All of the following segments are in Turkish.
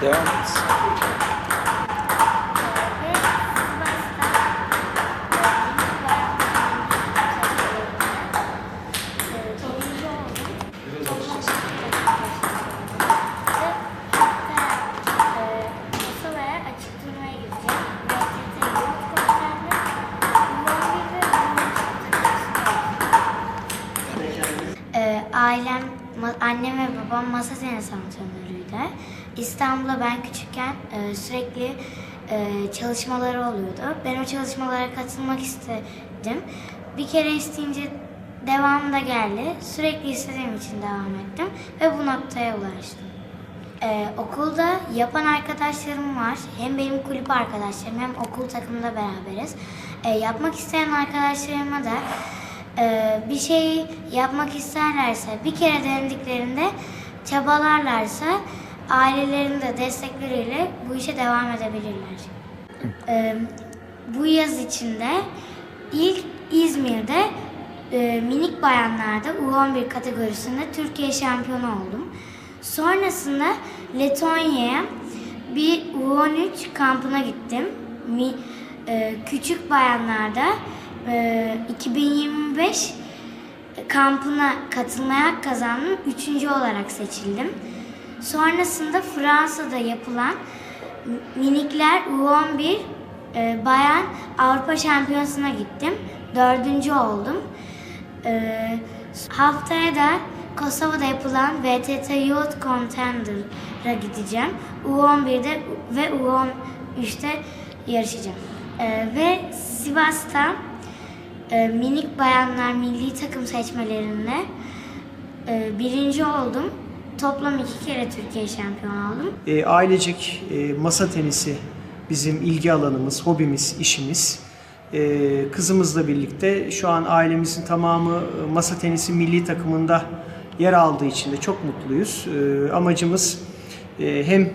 Devam et. Ve Sivas'ta ilk bayan birinci oldum. Ve hatta e, Kosova'ya açık turnuvaya gideceğim. BTT Youth Konservi. Ümraniye ve Ee, ailem, annem ve babam masa tenisi antrenörüydü. İstanbul'a ben küçükken e, sürekli e, çalışmaları oluyordu. Ben o çalışmalara katılmak istedim. Bir kere isteyince devamı da geldi. Sürekli istediğim için devam ettim ve bu noktaya ulaştım. Ee, okulda yapan arkadaşlarım var. Hem benim kulüp arkadaşlarım hem okul takımında beraberiz. Ee, yapmak isteyen arkadaşlarıma da e, bir şey yapmak isterlerse, bir kere denediklerinde çabalarlarsa ailelerin de destekleriyle bu işe devam edebilirler. Ee, bu yaz içinde ilk İzmir'de e, minik bayanlarda U11 kategorisinde Türkiye şampiyonu oldum. Sonrasında Letonya'ya bir U13 kampına gittim. E, küçük bayanlarda e, 2025 kampına katılmaya kazandım. Üçüncü olarak seçildim. Sonrasında Fransa'da yapılan minikler U11 e, bayan Avrupa Şampiyonası'na gittim. Dördüncü oldum. E, haftaya da Kosova'da yapılan VTT Youth Contender'a gideceğim. U11'de ve U13'te yarışacağım. E, ve Sivas'ta e, minik bayanlar milli takım seçmelerinde e, birinci oldum. Toplam iki kere Türkiye şampiyonu oldum. E, ailecek e, masa tenisi bizim ilgi alanımız, hobimiz, işimiz. E, kızımızla birlikte şu an ailemizin tamamı e, masa tenisi milli takımında yer aldığı için de çok mutluyuz. E, amacımız e, hem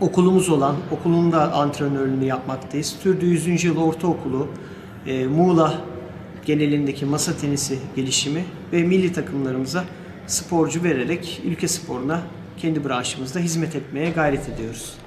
okulumuz olan, okulun da antrenörlüğünü yapmaktayız. Türdü 100. Yıl Ortaokulu, e, Muğla genelindeki masa tenisi gelişimi ve milli takımlarımıza sporcu vererek ülke sporuna kendi branşımızda hizmet etmeye gayret ediyoruz.